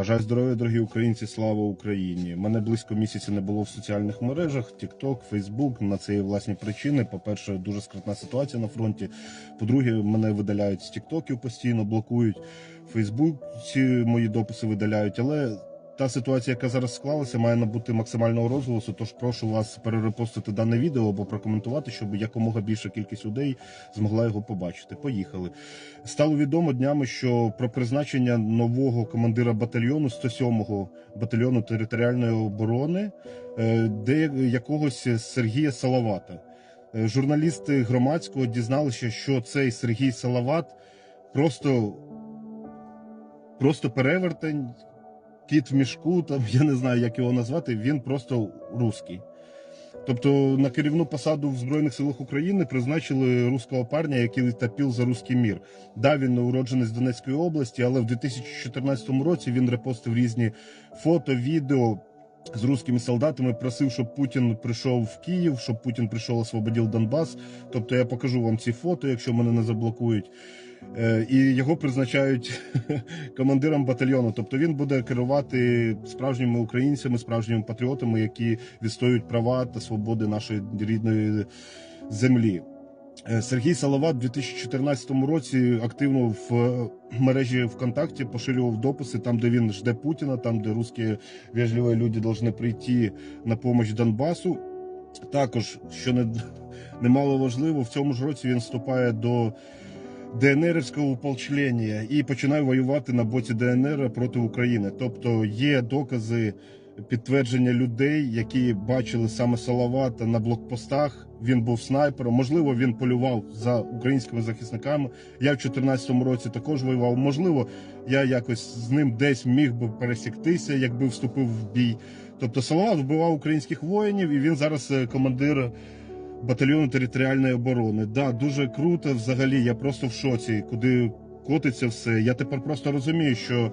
Бажаю здоров'я, дорогі українці, слава Україні! Мене близько місяця не було в соціальних мережах, TikTok, Facebook. На це є власні причини. По-перше, дуже скрутна ситуація на фронті. По-друге, мене видаляють з тіктоків постійно, блокують. В Фейсбуці мої дописи видаляють. Але та ситуація, яка зараз склалася, має набути максимального розголосу. Тож прошу вас перерепостити дане відео або прокоментувати, щоб якомога більша кількість людей змогла його побачити. Поїхали. Стало відомо днями, що про призначення нового командира батальйону 107-го батальйону територіальної оборони, е, де якогось Сергія Салавата. Е, Журналісти громадського дізналися, що цей Сергій Салават просто, просто перевертень, кіт в мішку, там я не знаю, як його назвати. Він просто русський. Тобто на керівну посаду в Збройних силах України призначили руського парня, який топив за руський мір. Да, він уродженець Донецької області, але в 2014 році він репостив різні фото, відео з руськими солдатами, просив, щоб Путін прийшов в Київ, щоб Путін прийшов освободив Донбас. Тобто я покажу вам ці фото, якщо мене не заблокують. Е, І його призначають командиром батальйону. Тобто він буде керувати справжніми українцями, справжніми патріотами, які відстоюють права та свободи нашої рідної землі. Е, Сергій Салават у 2014 році активно в е, мережі ВКонтакті поширював дописи там, де він жде Путіна, там, де русські вежливі люди повинні прийти на допомогу Донбасу. Також, що не, немало важливо, в цьому ж році він вступає до ДНРівського уполчлення і починає воювати на боці ДНР проти України. Тобто є докази підтвердження людей, які бачили саме Салавата на блокпостах. Він був снайпером. Можливо, він полював за українськими захисниками. Я в 2014 році також воював. Можливо, я якось з ним десь міг би пересіктися, якби вступив в бій. Тобто Салават вбивав українських воїнів, і він зараз е, командир батальйону територіальної оборони. Да, дуже круто. Взагалі, я просто в шоці, куди котиться все. Я тепер просто розумію, що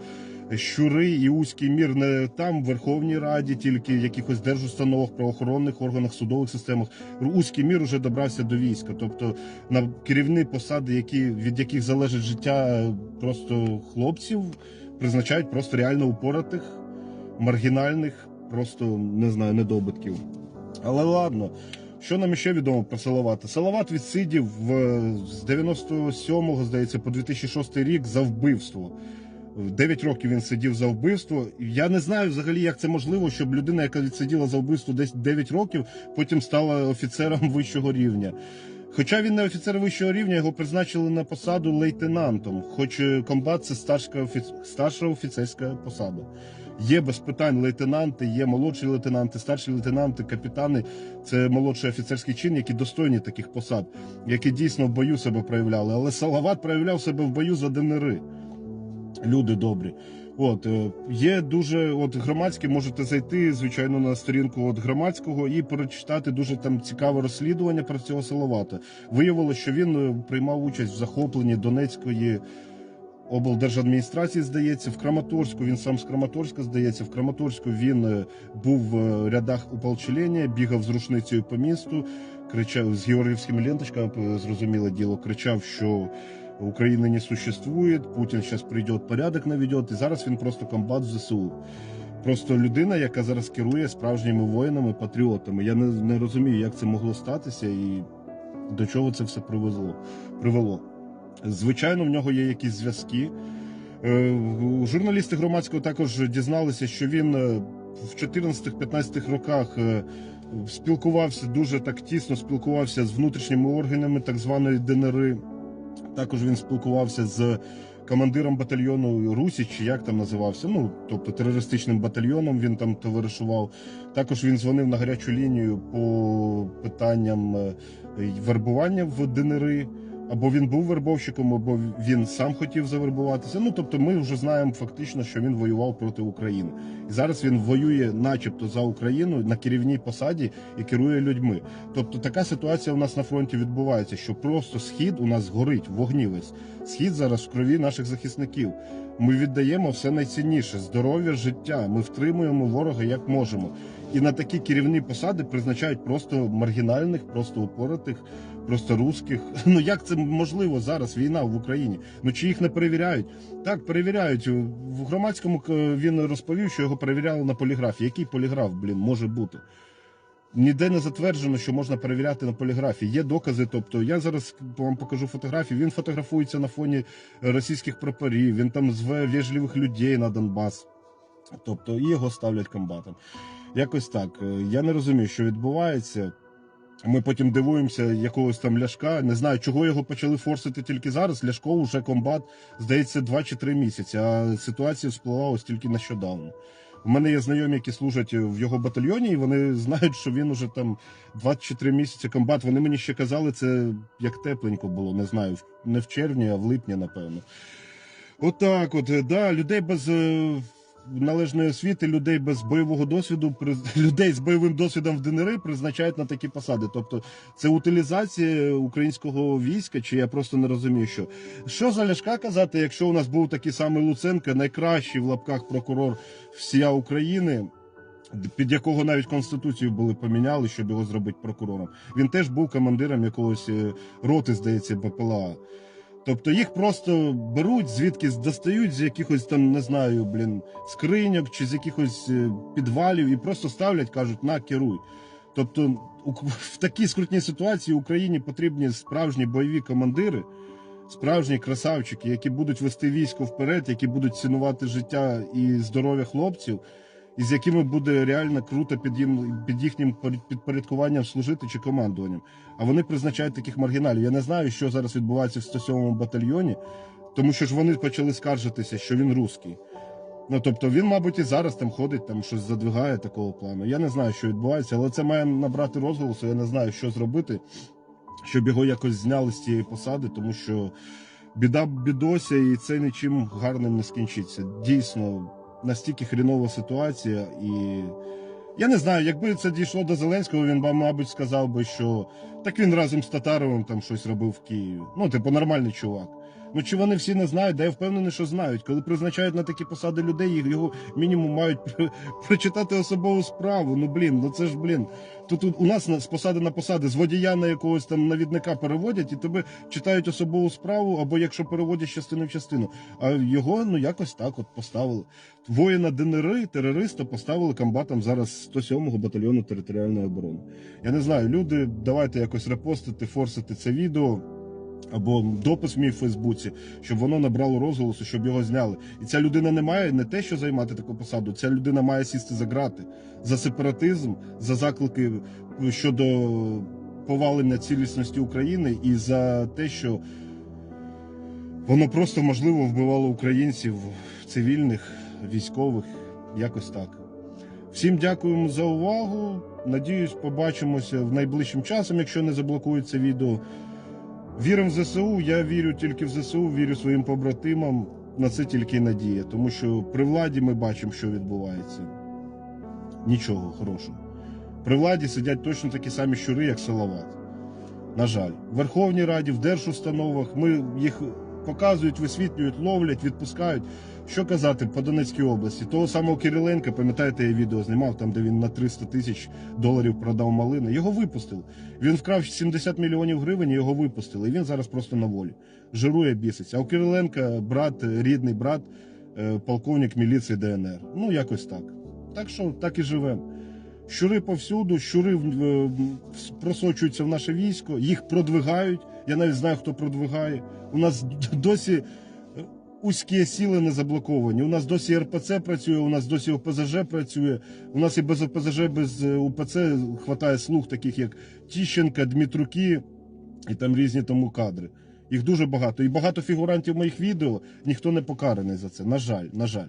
щури і узький мір не там в Верховній Раді, тільки в якихось держустановах, правоохоронних органах, судових системах. Узький мір уже добрався до війська. Тобто на керівні посади, які від яких залежить життя просто хлопців, призначають просто реально упоратих, маргінальних, просто не знаю, недобитків. Але ладно. Що нам ще відомо про Салавата? Салават відсидів в, з 97-го, здається, по 2006 рік за вбивство. 9 років він сидів за вбивство. Я не знаю взагалі, як це можливо, щоб людина, яка відсиділа за вбивство десь 9 років, потім стала офіцером вищого рівня. Хоча він не офіцер вищого рівня, його призначили на посаду лейтенантом, хоч е, комбат це старша, офіц... старша офіцерська посада. Є без питань лейтенанти, є молодші лейтенанти, старші лейтенанти, капітани. Це молодший офіцерський чин, які достойні таких посад, які дійсно в бою себе проявляли. Але Салават проявляв себе в бою за ДНРи. Люди добрі. От е, є дуже от громадське, можете зайти, звичайно, на сторінку от громадського і прочитати дуже там цікаве розслідування про цього Салавата. Виявилося, що він е, приймав участь в захопленні Донецької облдержадміністрації, здається, в Краматорську. Він сам з Краматорська здається. В Краматорську він е, був в рядах уполчення, бігав з рушницею по місту, кричав з георгіївськими ленточками, зрозуміле діло, кричав, що. України не существует, Путін зараз прийде, порядок наведет, і зараз він просто комбат в ЗСУ. Просто людина, яка зараз керує справжніми воїнами, патріотами. Я не, не розумію, як це могло статися і до чого це все привезло, привело. Звичайно, в нього є якісь зв'язки. Е, Журналісти громадського також дізналися, що він е, в 14-15 роках е, спілкувався дуже так тісно, спілкувався з внутрішніми органами так званої ДНРи. Також він спілкувався з командиром батальйону Русіч, чи як там називався. Ну тобто терористичним батальйоном він там товаришував. Також він дзвонив на гарячу лінію по питанням вербування в ДНРи. Або він був вербовщиком, або він сам хотів завербуватися. Ну тобто, ми вже знаємо фактично, що він воював проти України, і зараз він воює, начебто, за Україну на керівній посаді і керує людьми. Тобто, така ситуація у нас на фронті відбувається, що просто схід у нас горить, вогні весь. Схід зараз в крові наших захисників. Ми віддаємо все найцінніше здоров'я, життя. Ми втримуємо ворога як можемо. І на такі керівні посади призначають просто маргінальних, просто упоротих, просто русських. Ну як це можливо зараз? Війна в Україні. Ну чи їх не перевіряють? Так, перевіряють. В громадському е, він розповів, що його перевіряли на поліграфі. Який поліграф, блін, може бути? Ніде не затверджено, що можна перевіряти на поліграфі. Є докази. Тобто, я зараз вам покажу фотографії. Він фотографується на фоні російських прапорів. Він там зве вежливих людей на Донбас. Тобто, і його ставлять комбатом. Якось так. Е, Я не розумію, що відбувається. Ми потім дивуємося якогось там ляшка. Не знаю, чого його почали форсити тільки зараз. Ляшко вже комбат, здається, 2 чи 3 місяці. А ситуація спливала ось тільки нещодавно. У мене є знайомі, які служать в його батальйоні, і вони знають, що він уже там 23 місяці комбат. Вони мені ще казали, це як тепленько було, не знаю, не в червні, а в липні, напевно. Отак, от, е, да, людей без е, належної освіти, людей без бойового досвіду, людей з бойовим досвідом в ДНР призначають на такі посади. Тобто це утилізація українського війська, чи я просто не розумію, що. Що за ляшка казати, якщо у нас був такий самий Луценко, найкращий в лапках прокурор всія України, під якого навіть конституцію були поміняли, щоб його зробити прокурором. Він теж був командиром якогось е, роти, здається, БПЛА. Тобто їх просто беруть, звідки достають з якихось там, не знаю, блін, скриньок чи з якихось е, підвалів і просто ставлять, кажуть, на керуй. Тобто в такій скрутній ситуації Україні потрібні справжні бойові командири, справжні красавчики, які будуть вести військо вперед, які будуть цінувати життя і здоров'я хлопців, і з якими буде реально круто під, їм, під їхнім підпорядкуванням служити чи командуванням. А вони призначають таких маргіналів. Я не знаю, що зараз відбувається в 107-му батальйоні, тому що ж вони почали скаржитися, що він русський. Ну тобто він, мабуть, і зараз там ходить, там щось задвигає такого плану. Я не знаю, що відбувається, але це має набрати розголосу. Я не знаю, що зробити, щоб його якось зняли з цієї посади, тому що біда бідося, і це нічим гарним не скінчиться. Дійсно, настільки хрінова ситуація, і я не знаю, якби це дійшло до Зеленського, він би, мабуть, сказав би, що так він разом з Татаровим там щось робив в Києві. Ну, типу, нормальний чувак. Ну чи вони всі не знають? Да я впевнений, що знають. Коли призначають на такі посади людей, їх його мінімум мають про- прочитати особову справу. Ну блін, ну це ж блін. Тут у- нас на- з посади на посади з водія на якогось там навідника переводять, і тебе читають особову справу, або якщо переводять з частини в частину. А його ну якось так от поставили. Воїна ДНР, терориста, поставили комбатом зараз 107-го батальйону територіальної оборони. Я не знаю, люди, давайте якось репостити, форсити це відео. Або допис мій в Фейсбуці, щоб воно набрало розголосу, щоб його зняли. І ця людина не має не те, що займати таку посаду, ця людина має сісти за грати за сепаратизм, за заклики щодо повалення цілісності України і за те, що воно просто можливо вбивало українців цивільних, військових, якось так. Всім дякуємо за увагу. Надіюсь, побачимося в найближчим часом, якщо не заблокують це відео. Віримо в ЗСУ. Я вірю тільки в ЗСУ, вірю своїм побратимам. На це тільки надія, тому що при владі ми бачимо, що відбувається. Нічого хорошого. При владі сидять точно такі самі щури, як Салават. На жаль, в Верховній Раді, в держустановах ми їх показують, висвітлюють, ловлять, відпускають. Що казати по Донецькій області? Того самого Кириленка, пам'ятаєте, я відео знімав там, де він на 300 тисяч доларів продав малини. Його випустили. Він вкрав 70 мільйонів гривень, його випустили. І він зараз просто на волі. Жирує біситься. А у Кириленка брат, рідний брат, е, полковник міліції ДНР. Ну, якось так. Так що так і живемо. Щури повсюду, щури просочуються в наше військо, їх продвигають. Я навіть знаю, хто продвигає. У нас досі узькі сіли не заблоковані. У нас досі РПЦ працює, у нас досі ОПЗЖ працює. У нас і без ОПЗЖ, без е, УПЦ хватає слуг, таких як Тіщенка, Дмитруки і там різні тому кадри. Їх дуже багато. І багато фігурантів моїх відео ніхто не покараний за це. На жаль, на жаль.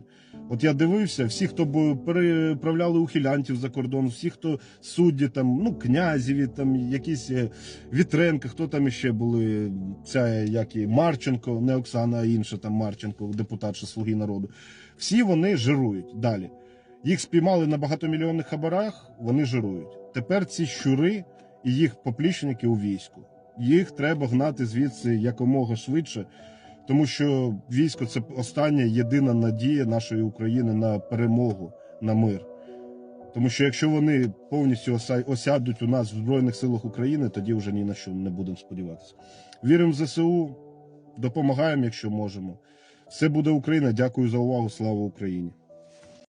От я дивився, всі, хто переправляли ухилянтів за кордон, всі, хто судді, там, ну, князєві, там якісь е, Вітренка, хто там іще були, ця як і Марченко, не Оксана, а інша там Марченко, депутатша Слуги народу. Всі вони жирують далі. Їх спіймали на багатомільйонних хабарах, вони жирують. Тепер ці щури і їх поплічники у війську. Їх треба гнати звідси якомога швидше, тому що військо це остання єдина надія нашої України на перемогу, на мир. Тому що якщо вони повністю осядуть у нас в Збройних силах України, тоді вже ні на що не будемо сподіватися. Віримо в ЗСУ, допомагаємо, якщо можемо. Все буде Україна. Дякую за увагу. Слава Україні!